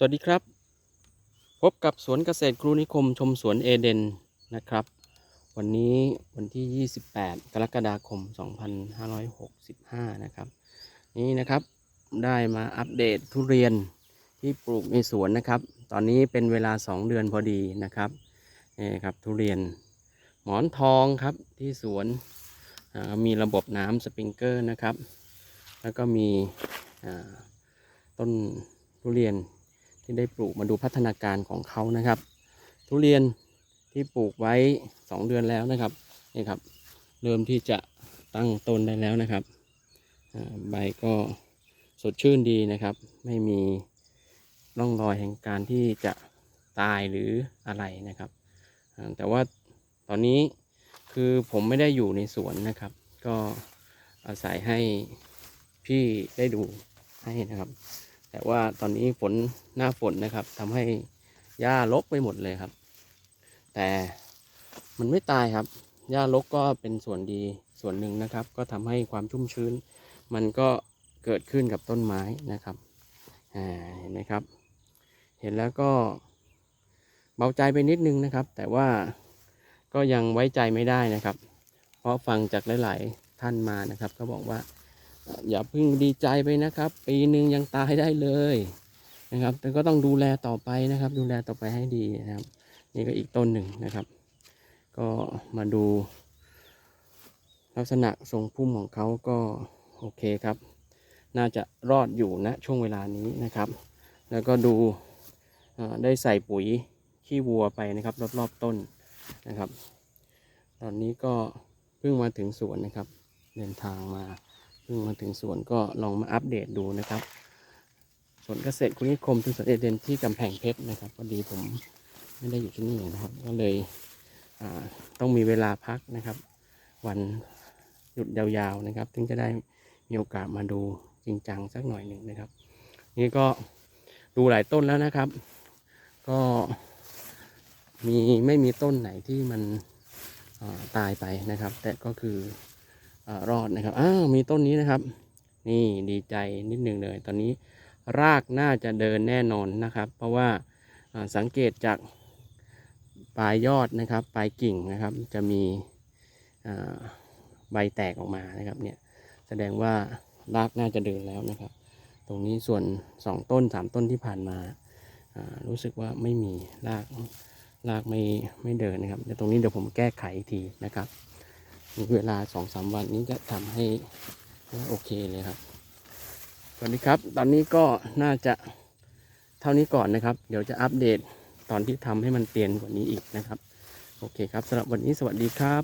สวัสดีครับ พบกับสวนเกษตรครูนิคมชมสวนเอเดนนะครับ วันนี้วันที่ 28 กรกฎาคม 2565 นะครับ นี่นะครับได้มาอัปเดตทุเรียนที่ปลูกในสวนนะครับ ตอนนี้เป็นเวลา 2 เดือนพอดีนะครับนี่ครับทุเรียนหมอนทองครับที่สวนมีระบบน้ำสปริงเกอร์นะครับ แล้วก็มีต้นทุเรียน ที่ได้ปลูกมาดูพัฒนาการของเขานะครับ ทุเรียนที่ปลูกไว้ 2 เดือนแล้วนะครับนี่ครับ เริ่มที่จะตั้งต้นได้แล้วนะครับใบก็สดชื่นดีนะครับ ไม่มีร่องรอยแห่งการที่จะตายหรืออะไรนะครับ แต่ว่าตอนนี้คือผมไม่ได้อยู่ในสวนนะครับ ก็อาศัยให้พี่ได้ดูให้นะครับ แต่ว่าตอนนี้ฝนหน้าฝนนะครับทำให้หญ้ารกไปหมดเลยครับ แต่มันไม่ตายครับหญ้ารกก็เป็นส่วนดีส่วนหนึ่งนะครับ ก็ทำให้ความชุ่มชื้น มันก็เกิดขึ้นกับต้นไม้นะครับเห็นไหมครับ เห็นแล้วก็เบาใจไปนิดนึงนะครับ แต่ว่าก็ยังไว้ใจไม่ได้นะครับ เพราะฟังจากหลาย ๆ ท่านมานะครับ ก็บอกว่า อย่าเพิ่งดีใจไปนะครับ ปีหนึ่งยังตายได้เลยนะครับ แต่ก็ต้องดูแลต่อไปนะครับ ดูแลต่อไปให้ดีนะครับ นี่ก็อีกต้นหนึ่งนะครับ ก็มาดู ลักษณะทรงพุ่มของเขาก็โอเคครับ น่าจะรอดอยู่ณช่วงเวลานี้นะครับ แล้วก็ดูได้ใส่ปุ๋ยขี้วัวไปนะครับ รอบๆต้นนะครับ ตอนนี้ก็เพิ่งมาถึงสวนนะครับ เดินทางมา พิ่งมาถึงสวนก็ลองมาอัปเดตดูนะครับสวนเกษตรคุณนิคมที่สวนเอเดนที่กำแพงเพชรนะครับพอดีผมไม่ได้อยู่ที่นี่นะครับ ก็เลยต้องมีเวลาพักนะครับ วันหยุดยาวๆนะครับถึงจะได้มีโอกาสมาดูจริงจังสักหน่อยหนึ่งนะครับ นี่ก็ดูหลายต้นแล้วนะครับ ก็มีไม่มีต้นไหนที่มันตายไปนะครับ แต่ก็คือ รอดนะครับอ้าวมีต้นนี้นะครับ นี่ดีใจนิดหนึ่งเลย ตอนนี้รากน่าจะเดินแน่นอนนะครับ เพราะว่าสังเกตจากปลายยอดนะครับ ปลายกิ่งนะครับ จะมีใบแตกออกมานะครับ เนี่ยแสดงว่ารากน่าจะเดินแล้วนะครับ ตรงนี้ส่วนสองต้นสามต้นที่ผ่านมารู้สึกว่าไม่มีรากรากไม่ไม่เดินนะครับเดี๋ยวตรงนี้เดี๋ยวผมแก้ไขอีกทีนะครับ เวลาสองสามวันนี้จะทำให้โอเคเลยครับสวัสดีครับ ตอนนี้ก็น่าจะเท่านี้ก่อนนะครับ เดี๋ยวจะอัปเดตตอนที่ทำให้มันเตียนกว่านี้อีกนะครับ โอเคครับสำหรับวันนี้สวัสดีครับ